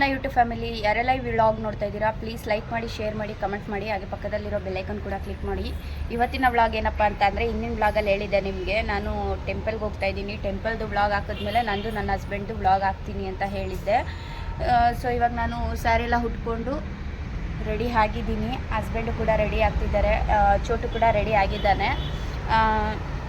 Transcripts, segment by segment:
ನನ್ನ YouTube family ಯಾರೆಲ್ಲ ಈ ವ್ಲಾಗ್ ನೋಡ್ತಾ ಇದ್ದೀರಾ ಪ್ಲೀಸ್ ಲೈಕ್ ಮಾಡಿ ಶೇರ್ ಮಾಡಿ ಕಮೆಂಟ್ ಮಾಡಿ. ಹಾಗೆ ಪಕ್ಕದಲ್ಲಿರೋ ಬೆಲ್ಲೈಕನ್ ಕೂಡ ಕ್ಲಿಕ್ ಮಾಡಿ. ಇವತ್ತಿನ ವ್ಲಾಗ್ ಏನಪ್ಪ ಅಂತ ಅಂದರೆ ಹಿಂದಿನ ವ್ಲಾಗಲ್ಲಿ ಹೇಳಿದ್ದೆ ನಿಮಗೆ. ನಾನು ಟೆಂಪಲ್ಗೆ ಹೋಗ್ತಾ ಇದ್ದೀನಿ. ಟೆಂಪಲ್ದು ವ್ಲಾಗ್ ಹಾಕಿದ್ಮೇಲೆ ನಂದು ನನ್ನ ಹಸ್ಬೆಂಡ್ದು ವ್ಲಾಗ್ ಹಾಕ್ತೀನಿ ಅಂತ ಹೇಳಿದ್ದೆ. ಸೊ ಇವಾಗ ನಾನು ಸ್ಯಾರಿ ಎಲ್ಲ ಹುಟ್ಕೊಂಡು ರೆಡಿ ಆಗಿದ್ದೀನಿ. ಹಸ್ಬೆಂಡು ಕೂಡ ರೆಡಿ ಆಗ್ತಿದ್ದಾರೆ. ಚೋಟು ಕೂಡ ರೆಡಿ ಆಗಿದ್ದಾನೆ.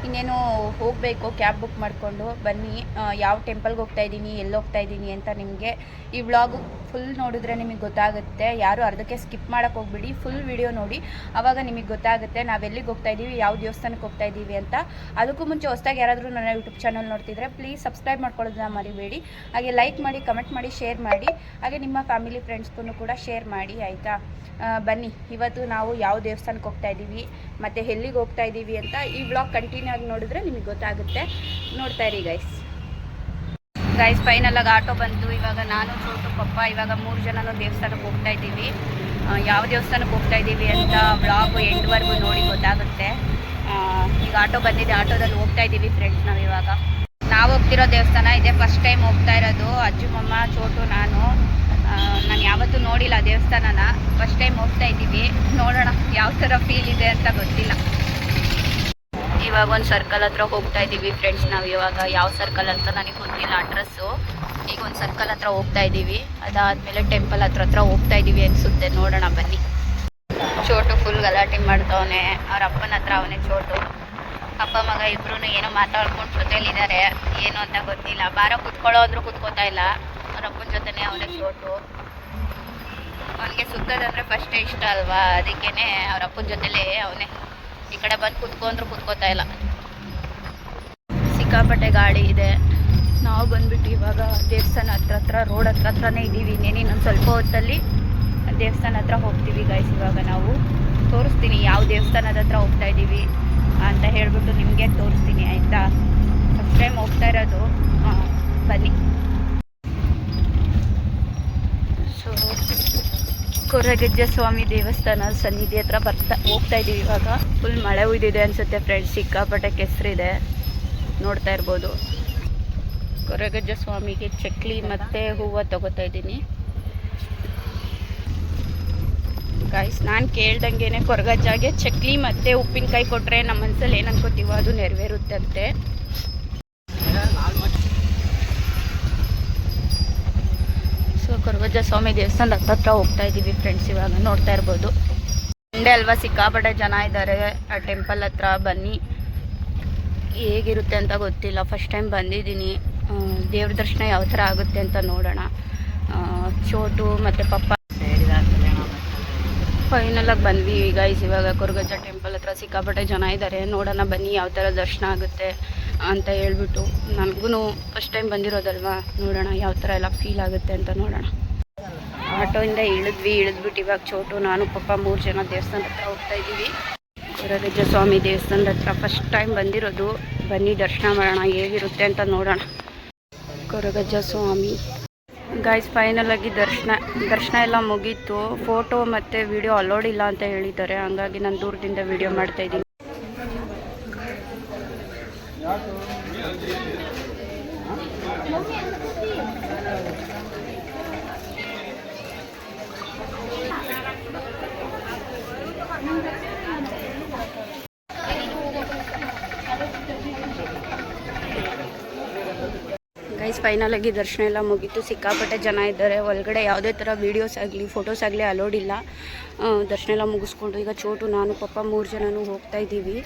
ಇನ್ನೇನು ಹೋಗಬೇಕು ಕ್ಯಾಬ್ ಬುಕ್ ಮಾಡಿಕೊಂಡು ಬನ್ನಿ. ಯಾವ ಟೆಂಪಲ್ಗೆ ಹೋಗ್ತಾ ಇದ್ದೀನಿ, ಎಲ್ಲಿ ಹೋಗ್ತಾ ಇದ್ದೀನಿ ಅಂತ ನಿಮಗೆ ಈ ವ್ಲಾಗ್ ಫುಲ್ ನೋಡಿದ್ರೆ ನಿಮಗೆ ಗೊತ್ತಾಗುತ್ತೆ. ಯಾರು ಅರ್ಧಕ್ಕೆ ಸ್ಕಿಪ್ ಮಾಡೋಕ್ಕೆ ಹೋಗ್ಬಿಡಿ ಫುಲ್ ವಿಡಿಯೋ ನೋಡಿ. ಆವಾಗ ನಿಮಗೆ ಗೊತ್ತಾಗುತ್ತೆ ನಾವು ಎಲ್ಲಿಗೆ ಹೋಗ್ತಾ ಇದ್ದೀವಿ, ಯಾವ ದೇವಸ್ಥಾನಕ್ಕೆ ಹೋಗ್ತಾ ಇದ್ದೀವಿ ಅಂತ. ಅದಕ್ಕೂ ಮುಂಚೆ ಹೊಸ್ದಾಗಿ ಯಾರಾದರೂ ನನ್ನ ಯೂಟ್ಯೂಬ್ ಚಾನಲ್ ನೋಡ್ತಿದ್ರೆ ಪ್ಲೀಸ್ ಸಬ್ಸ್ಕ್ರೈಬ್ ಮಾಡ್ಕೊಳ್ಳೋದನ್ನ ಮರಿಬೇಡಿ. ಹಾಗೆ ಲೈಕ್ ಮಾಡಿ ಕಮೆಂಟ್ ಮಾಡಿ ಶೇರ್ ಮಾಡಿ. ಹಾಗೆ ನಿಮ್ಮ ಫ್ಯಾಮಿಲಿ ಫ್ರೆಂಡ್ಸ್ಗೂ ಕೂಡ ಶೇರ್ ಮಾಡಿ, ಆಯಿತಾ? ಬನ್ನಿ. ಇವತ್ತು ನಾವು ಯಾವ ದೇವಸ್ಥಾನಕ್ಕೆ ಹೋಗ್ತಾ ಇದ್ದೀವಿ, ಮತ್ತು ಎಲ್ಲಿಗೆ ಹೋಗ್ತಾ ಇದ್ದೀವಿ ಅಂತ ಈ ವ್ಲಾಗ್ ಕಂಟಿನ್ಯೂ ಆಗಿ ನೋಡಿದ್ರೆ ನಿಮಗೆ ಗೊತ್ತಾಗುತ್ತೆ. ನೋಡ್ತಾ ಇರಿ ಗೈಸ್ ಗೈಸ್ ಫೈನಲ್ ಆಗಿ ಆಟೋ ಬಂತು. ಇವಾಗ ನಾನು, ಚೋಟು, ಪಪ್ಪ, ಇವಾಗ ಮೂರು ಜನನೂ ದೇವಸ್ಥಾನಕ್ಕೆ ಹೋಗ್ತಾ ಇದ್ದೀವಿ. ಯಾವ ದೇವಸ್ಥಾನಕ್ಕೆ ಹೋಗ್ತಾ ಇದ್ದೀವಿ ಅಂತ ವ್ಲಾಗು ಎಂಡ್ವರೆಗೂ ನೋಡಿ ಗೊತ್ತಾಗುತ್ತೆ. ಈಗ ಆಟೋ ಬಂದಿದೆ. ಆಟೋದಲ್ಲಿ ಹೋಗ್ತಾ ಇದ್ದೀವಿ ಫ್ರೆಂಡ್ಸ್ ನಾವು ಇವಾಗ. ನಾವು ಹೋಗ್ತಿರೋ ದೇವಸ್ಥಾನ ಇದೆ. ಫಸ್ಟ್ ಟೈಮ್ ಹೋಗ್ತಾ ಇರೋದು. ಅಜ್ಜು, ಮಮ್ಮ, ಚೋಟು, ನಾನು. ನಾನು ಯಾವತ್ತೂ ನೋಡಿಲ್ಲ ದೇವಸ್ಥಾನನ. ಫಸ್ಟ್ ಟೈಮ್ ಹೋಗ್ತಾ ಇದ್ದೀವಿ. ನೋಡೋಣ ಯಾವ ಥರ ಫೀಲ್ ಇದೆ ಅಂತ ಗೊತ್ತಿಲ್ಲ. ಇವಾಗ ಒಂದು ಸರ್ಕಲ್ ಹತ್ರ ಹೋಗ್ತಾ ಇದ್ದೀವಿ ಫ್ರೆಂಡ್ಸ್ ನಾವು ಇವಾಗ ಯಾವ ಸರ್ಕಲ್ ಅಂತ ನನಗೆ ಗೊತ್ತಿಲ್ಲ ಅಡ್ರೆಸ್ಸು ಈಗ ಒಂದು ಸರ್ಕಲ್ ಹತ್ರ ಹೋಗ್ತಾ ಇದ್ದೀವಿ ಅದಾದಮೇಲೆ ಟೆಂಪಲ್ ಹತ್ರ ಹತ್ರ ಹೋಗ್ತಾ ಇದ್ದೀವಿ ಅನಿಸುತ್ತೆ. ನೋಡೋಣ, ಬನ್ನಿ. ಚೋಟು ಫುಲ್ ಗಲಾಟೆ ಮಾಡ್ತವನೆ ಅವ್ರ ಅಪ್ಪನ ಹತ್ರ ಅವನೇ ಚೋಟು. ಅಪ್ಪ, ಮಗ ಇಬ್ರು ಏನೋ ಮಾತಾಡ್ಕೊಂಡು ಜೊತೆಲಿದ್ದಾರೆ ಏನು ಅಂತ ಗೊತ್ತಿಲ್ಲ. ಬಾರ ಕುತ್ಕೊಳ್ಳೋ ಅಂದ್ರೂ ಕುತ್ಕೋತಾ ಇಲ್ಲ. ಅವ್ರ ಅಪ್ಪನ ಜೊತೆನೇ ಅವನೇ ಚೋಟು. ಅವನಿಗೆ ಸುತ್ತದಂದರೆ ಫಸ್ಟೇ ಇಷ್ಟ ಅಲ್ವಾ? ಅದಕ್ಕೇನೆ ಅವ್ರ ಅಪ್ಪನ ಜೊತೆಲೇ ಅವನೇ ಈ ಕಡೆ ಬಂದು ಕುತ್ಕೊಂಡ್ರು ಕುತ್ಕೋತಾ ಇಲ್ಲ. ಸಿಕ್ಕಾಪಟ್ಟೆ ಗಾಡಿ ಇದೆ. ನಾವು ಬಂದ್ಬಿಟ್ಟು ಇವಾಗ ದೇವಸ್ಥಾನ ಹತ್ರ ಹತ್ರ, ರೋಡ್ ಹತ್ರ ಹತ್ರನೇ ಇದ್ದೀವಿ. ಇನ್ನೇನು ಇನ್ನೊಂದು ಸ್ವಲ್ಪ ಹೊತ್ತಲ್ಲಿ ದೇವಸ್ಥಾನ ಹತ್ರ ಹೋಗ್ತೀವಿ ಗೈಸ್ ಇವಾಗ ನಾವು. ತೋರಿಸ್ತೀನಿ ಯಾವ ದೇವಸ್ಥಾನದ ಹತ್ರ ಹೋಗ್ತಾ ಇದ್ದೀವಿ ಅಂತ ಹೇಳಿಬಿಟ್ಟು ನಿಮಗೆ ತೋರಿಸ್ತೀನಿ, ಆಯಿತಾ? ಫಸ್ಟ್ ಟೈಮ್ ಹೋಗ್ತಾ ಇರೋದು. ಬನ್ನಿ ಸೊ ಕೊರಗಜ್ಜ ಸ್ವಾಮಿ ದೇವಸ್ಥಾನ ಸನ್ನಿಧಿ ಹತ್ರ ಬರ್ತಾ ಹೋಗ್ತಾ ಇದ್ದೀವಿ ಇವಾಗ. ಫುಲ್ ಮಳೆ ಉಯ್ದಿದೆ ಅನ್ಸುತ್ತೆ ಫ್ರೆಂಡ್ಸ್ ಸಿಕ್ಕಾಪಟ್ಟೆ ಕೆಸರಿದೆ. ನೋಡ್ತಾ ಇರ್ಬೋದು. ಕೊರಗಜ್ಜ ಸ್ವಾಮಿಗೆ ಚಕ್ಲಿ ಮತ್ತು ಹೂವು ತಗೋತಾ ಇದ್ದೀನಿ. ಗಾಯ್ಸ್ ನಾನು ಕೇಳ್ದಂಗೆನೆ ಕೊರಗಜ್ಜಾಗೆ ಚಕ್ಲಿ ಮತ್ತು ಉಪ್ಪಿನಕಾಯಿ ಕೊಟ್ಟರೆ ನಮ್ಮ ಮನಸ್ಸಲ್ಲಿ ಏನು ಅನ್ಕೋತೀವೋ ಅದು ನೆರವೇರುತ್ತೆ ಅಂತೆ ಸ್ವಾಮಿ ದೇವಸ್ಥಾನದ ಹತ್ರ ಹೋಗ್ತಾ ಇದ್ದೀವಿ ಫ್ರೆಂಡ್ಸ್ ಇವಾಗ ನೋಡ್ತಾ ಇರ್ಬೋದು. ಸಂಡೇ ಅಲ್ವಾ ಸಿಕ್ಕಾಪಟ್ಟೆ ಜನ ಇದ್ದಾರೆ, ಆ ಟೆಂಪಲ್ ಹತ್ರ ಬನ್ನಿ. ಹೇಗಿರುತ್ತೆ ಅಂತ ಗೊತ್ತಿಲ್ಲ ಫಸ್ಟ್ ಟೈಮ್ ಬಂದಿದ್ದೀನಿ. ದೇವ್ರ ದರ್ಶನ ಯಾವ ಥರ ಆಗುತ್ತೆ ಅಂತ ನೋಡೋಣ. ಚೋಟು ಮತ್ತು ಪಪ್ಪ ಫೈನಲಾಗಿ ಬಂದ್ವಿ ಈಗ ಇವಾಗ ಕೊರಗಜ್ಜ ಟೆಂಪಲ್ ಹತ್ರ ಸಿಕ್ಕಾಪಟ್ಟೆ ಜನ ಇದ್ದಾರೆ. ನೋಡೋಣ ಬನ್ನಿ ಯಾವ ಥರ ದರ್ಶನ ಆಗುತ್ತೆ ಅಂತ ಹೇಳ್ಬಿಟ್ಟು. ನನಗೂ ಫಸ್ಟ್ ಟೈಮ್ ಬಂದಿರೋದಲ್ವಾ? ನೋಡೋಣ ಯಾವ ಥರ ಎಲ್ಲ ಫೀಲ್ ಆಗುತ್ತೆ ಅಂತ ನೋಡೋಣ. ಆಟೋಯಿಂದ ಇಳಿದ್ವಿ, ಇಳಿದ್ಬಿಟ್ಟು ಇವಾಗ ಚೋಟು, ನಾನು ಪಪ್ಪ ಮೂರು ಜನ ದೇವಸ್ಥಾನದ ಹತ್ರ ಹೋಗ್ತಾ ಇದ್ದೀವಿ. ಕೊರಗಜ್ಜ ಸ್ವಾಮಿ ದೇವಸ್ಥಾನದ ಹತ್ರ ಫಸ್ಟ್ ಟೈಮ್ ಬಂದಿರೋದು. ಬನ್ನಿ, ದರ್ಶನ ಮಾಡೋಣ, ಹೇಗಿರುತ್ತೆ ಅಂತ ನೋಡೋಣ. ಕೊರಗಜ್ಜ ಸ್ವಾಮಿ ಗಾಯ್ಸ್ ಫೈನಲ್ ಆಗಿ ದರ್ಶನ ದರ್ಶನ ಎಲ್ಲ ಮುಗೀತು. ಫೋಟೋ ಮತ್ತು ವಿಡಿಯೋ ಅಲೋಡ್ ಇಲ್ಲ ಅಂತ ಹೇಳಿದ್ದಾರೆ. ಹಂಗಾಗಿ ನಾನು ದೂರದಿಂದ ವಿಡಿಯೋ ಮಾಡ್ತಾ ಫೈನಲ್ ಆಗಿ ದರ್ಶನ ಎಲ್ಲ ಮುಗೀತು. ಸಿಕ್ಕಾಪಟ್ಟೆ ಜನ ಇದ್ದಾರೆ. ಒಳಗಡೆ ಯಾವುದೇ ಥರ ವೀಡಿಯೋಸ್ ಆಗಲಿ ಫೋಟೋಸ್ ಆಗಲಿ ಅಲೋಡ್ ಇಲ್ಲ. ದರ್ಶನ ಎಲ್ಲ ಮುಗಿಸ್ಕೊಂಡು ಈಗ ಚೋಟು, ನಾನು ಪಪ್ಪ ಮೂರು ಜನನೂ ಹೋಗ್ತಾ ಇದ್ದೀವಿ.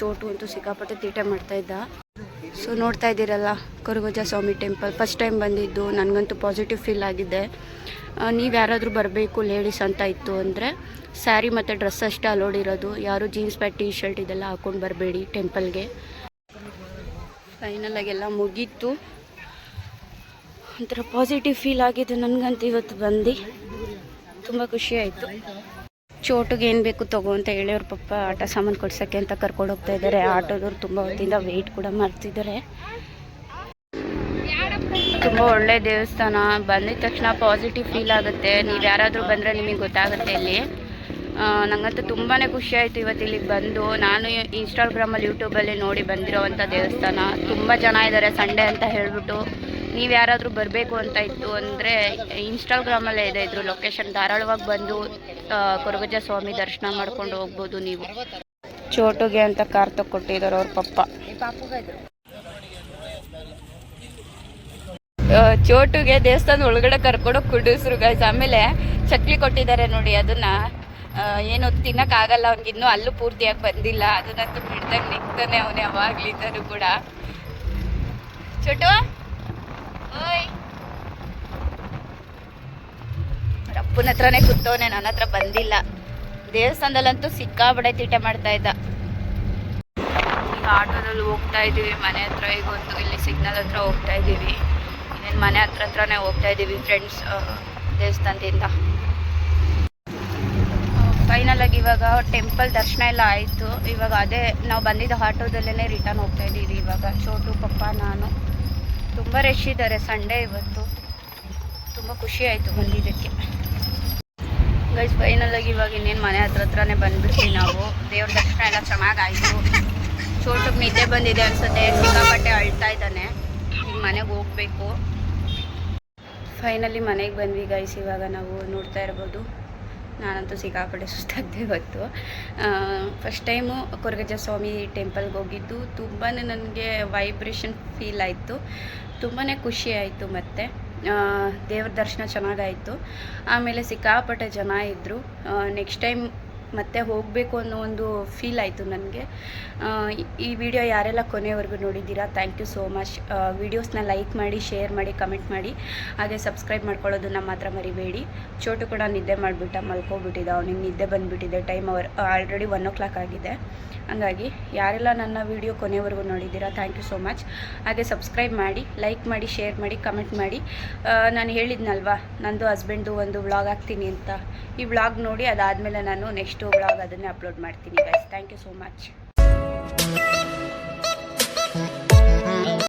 ಚೋಟು ಅಂತೂ ಸಿಕ್ಕಾಪಟ್ಟೆ ತೀಟೆ ಮಾಡ್ತಾ ಇದ್ದ. ಸೊ ನೋಡ್ತಾ ಇದ್ದೀರಲ್ಲ, Karugaja Swamy temple first time ಬಂದಿದ್ದು, ನನಗಂತೂ ಪಾಸಿಟಿವ್ ಫೀಲ್ ಆಗಿದೆ. ನೀವು ಯಾರಾದರೂ ಬರಬೇಕು ಲೇಡೀಸ್ ಅಂತ ಇತ್ತು ಅಂದರೆ ಸ್ಯಾರಿ ಮತ್ತು ಡ್ರೆಸ್ ಅಷ್ಟೇ ಅಲೋಡ್ ಇರೋದು. ಯಾರು ಜೀನ್ಸ್ ಪ್ಯಾಂಟ್ ಟೀ ಶರ್ಟ್ ಇದೆಲ್ಲ ಹಾಕ್ಕೊಂಡು ಬರಬೇಡಿ ಟೆಂಪಲ್ಗೆ ಫೈನಲಾಗೆಲ್ಲ ಮುಗೀತು. ಒಂಥರ ಪಾಸಿಟಿವ್ ಫೀಲ್ ಆಗಿದೆ ನನಗಂತೂ ಇವತ್ತು ಬಂದು. ತುಂಬ ಖುಷಿ ಆಯಿತು. ಚೋಟಿಗೆ ಏನು ಬೇಕು ತಗೋ ಅಂತ ಹೇಳಿ ಅವ್ರ ಪಪ್ಪ ಆಟ ಸಾಮಾನು ಕೊಡ್ಸೋಕ್ಕೆ ಅಂತ ಕರ್ಕೊಂಡು ಹೋಗ್ತಾ ಇದ್ದಾರೆ ಆಟೋದವ್ರು ತುಂಬ ಹೊತ್ತಿಂದ ವೆಯ್ಟ್ ಕೂಡ ಮಾಡ್ತಿದ್ದಾರೆ ತುಂಬ ಒಳ್ಳೆ ದೇವಸ್ಥಾನ. ಬಂದಿದ ತಕ್ಷಣ ಪಾಸಿಟಿವ್ ಫೀಲ್ ಆಗುತ್ತೆ. ನೀವು ಯಾರಾದರೂ ಬಂದರೆ ನಿಮಗೆ ಗೊತ್ತಾಗುತ್ತೆ ಇಲ್ಲಿ. ನನಗಂತೂ ನಂಗಂತೂ ತುಂಬಾ ಖುಷಿ ಆಯಿತು ಇವತ್ತು ಇಲ್ಲಿಗೆ ಬಂದು. ನಾನು ಇನ್ಸ್ಟಾಗ್ರಾಮಲ್ಲಿ ಯೂಟ್ಯೂಬಲ್ಲಿ ನೋಡಿ ಬಂದಿರೋವಂಥ ದೇವಸ್ಥಾನ. ತುಂಬ ಜನ ಇದ್ದಾರೆ ಸಂಡೇ ಅಂತ ಹೇಳಿಬಿಟ್ಟು. ನೀವು ಯಾರಾದರೂ ಬರಬೇಕು ಅಂತ ಇತ್ತು ಅಂದರೆ ಇನ್ಸ್ಟಾಗ್ರಾಮಲ್ಲೇ ಇದೆ. ಇದ್ರ ಲೊಕೇಶನ್ ಧಾರಾಳವಾಗಿ ಬಂದು ಕೊರಗಜ ಸ್ವಾಮಿ ದರ್ಶನ ಮಾಡ್ಕೊಂಡು ಹೋಗ್ಬೋದು ನೀವು. ಚೋಟುಗೆ ಅಂತ ಕಾರ್ ತಗೊಟ್ಟಿದ್ದಾರೆ ಅವ್ರ ಪಪ್ಪ. ಚೋಟುಗೆ ದೇವಸ್ಥಾನ ಒಳಗಡೆ ಕರ್ಕೊಂಡು ಕುಡಿಸ್ರು ಗೈಸ್ ಆಮೇಲೆ ಚಕ್ಲಿ ಕೊಟ್ಟಿದ್ದಾರೆ ನೋಡಿ ಅದನ್ನ. ಏನು ತಿನ್ನಕ್ಕಾಗಲ್ಲ ಅವ್ನಿಗೆ ಇನ್ನೂ ಅಲ್ಲೂ ಪೂರ್ತಿಯಾಗಿ ಬಂದಿಲ್ಲ. ಅದನ್ನಂತೂ ಬಿಡ್ದಂಗೆ ನಿಂತಾನೆ ಅವನೇ ಅವಾಗ್ಲಿದ್ದಾನು ಕೂಡ. ಚೋಟು ಓಯ್. ಅಪ್ಪನ ಹತ್ರನೇ ಕೂತವನೆ, ನನ್ನ ಹತ್ರ ಬಂದಿಲ್ಲ. ದೇವಸ್ಥಾನದಲ್ಲಂತೂ ಸಿಕ್ಕಾಬಡೆ ತೀಟೆ ಮಾಡ್ತಾ ಇದ್ದ. ಈಗ ಆಟೋದಲ್ಲಿ ಹೋಗ್ತಾ ಇದ್ದೀವಿ, ಮನೆ ಹತ್ರ ಈಗ ಒಂದು, ಇಲ್ಲಿ ಸಿಗ್ನಲ್ ಹತ್ರ ಹೋಗ್ತಾ ಇದ್ದೀವಿ. ಇನ್ನೇನು ಮನೆ ಹತ್ರ ಹತ್ರನೇ ಹೋಗ್ತಾ ಇದ್ದೀವಿ ಫ್ರೆಂಡ್ಸ್ ದೇವಸ್ಥಾನದಿಂದ. ಫೈನಲ್ ಆಗಿ ಇವಾಗ ಟೆಂಪಲ್ ದರ್ಶನ ಎಲ್ಲ ಆಯಿತು. ಇವಾಗ ಅದೇ, ನಾವು ಬಂದಿದ್ದ ಆಟೋದಲ್ಲೇ ರಿಟರ್ನ್ ಹೋಗ್ತಾ ಇದ್ದೀವಿ ಇವಾಗ. ಚೋಟು, ಪಪ್ಪ, ನಾನು. ತುಂಬ ರಶ್ ಇದ್ದಾರೆ ಸಂಡೇ ಇವತ್ತು. ತುಂಬ ಖುಷಿ ಆಯಿತು ಬಂದಿದ್ದಕ್ಕೆ. ಗೈಸ್ ಫೈನಲ್ ಇವಾಗ ಇನ್ನೇನು ಮನೆ ಹತ್ರ ಹತ್ರನೇ ಬಂದ್ಬಿಟ್ವಿ ನಾವು. ದೇವ್ರ ದರ್ಶನ ಎಲ್ಲ ಚೆನ್ನಾಗಾಯಿತು. ಚೋಟಕ್ಕೆ ನಿದ್ದೆ ಬಂದಿದೆ ಅನ್ಸುತ್ತೆ. ಸಿಕ್ಕಾಪಟ್ಟೆ ಅಳ್ತಾ ಇದ್ದಾನೆ. ಈಗ ಮನೆಗೆ ಹೋಗ್ಬೇಕು. ಫೈನಲಿ ಮನೆಗೆ ಬಂದ್ವಿ ಗೈಸ್ ಇವಾಗ ನಾವು ನೋಡ್ತಾ ಇರ್ಬೋದು. ನಾನಂತೂ ಸಿಕ್ಕಾಪಟ್ಟೆ ಸುಸ್ತಾಗ್ದೆ ಇವತ್ತು ಫಸ್ಟ್ ಟೈಮು ಕೊರಗಜ ಸ್ವಾಮಿ ಟೆಂಪಲ್ಗೆ ಹೋಗಿದ್ದು ತುಂಬಾ ನನಗೆ ವೈಬ್ರೇಷನ್ ಫೀಲ್ ಆಯಿತು. ತುಂಬಾ ಖುಷಿ ಆಯಿತು ಮತ್ತು. ದೇವ್ರ ದರ್ಶನ ಚೆನ್ನಾಗಾಯಿತು. ಆಮೇಲೆ ಸಿಕ್ಕಾಪಟ್ಟೆ ಜನ ಇದ್ದರು ನೆಕ್ಸ್ಟ್ ಟೈಮ್ ಮತ್ತೆ ಹೋಗಬೇಕು ಅನ್ನೋ ಒಂದು ಫೀಲ್ ಆಯಿತು ನನಗೆ. ಈ ವಿಡಿಯೋ ಯಾರೆಲ್ಲ ಕೊನೆವರೆಗೂ ನೋಡಿದ್ದೀರಾ ಥ್ಯಾಂಕ್ ಯು ಸೋ ಮಚ್ ವೀಡಿಯೋಸ್ನ ಲೈಕ್ ಮಾಡಿ ಶೇರ್ ಮಾಡಿ ಕಮೆಂಟ್ ಮಾಡಿ. ಹಾಗೆ ಸಬ್ಸ್ಕ್ರೈಬ್ ಮಾಡ್ಕೊಳ್ಳೋದನ್ನ ಮಾತ್ರ ಮರಿಬೇಡಿ. ಚೋಟು ಕೂಡ ನಿದ್ದೆ ಮಾಡಿಬಿಟ್ಟ ಮಲ್ಕೊಬಿಟ್ಟಿದ್ದ ಅವನಿಗೆ ನಿದ್ದೆ ಬಂದುಬಿಟ್ಟಿದೆ. Time hour already one o'clock ಆಗಿದೆ. ಹಂಗಾಗಿ ಯಾರೆಲ್ಲ ನನ್ನ ವಿಡಿಯೋ ಕೊನೆವರೆಗೂ ನೋಡಿದ್ದೀರಾ ಥ್ಯಾಂಕ್ ಯು ಸೋ ಮಚ್ ಹಾಗೆ ಸಬ್ಸ್ಕ್ರೈಬ್ ಮಾಡಿ ಲೈಕ್ ಮಾಡಿ ಶೇರ್ ಮಾಡಿ ಕಮೆಂಟ್ ಮಾಡಿ. ನಾನು ಹೇಳಿದ್ನಲ್ವಾ, ನಂದು ಹಸ್ಬೆಂಡ್ದು ಒಂದು ವ್ಲಾಗ್ ಹಾಕ್ತೀನಿ ಅಂತ. ಈ ವ್ಲಾಗ್ ನೋಡಿ ಅದಾದಮೇಲೆ ನಾನು ನೆಕ್ಸ್ಟು ವ್ಲಾಗ್ ಅದನ್ನೇ ಅಪ್ಲೋಡ್ ಮಾಡ್ತೀನಿ guys thank you so much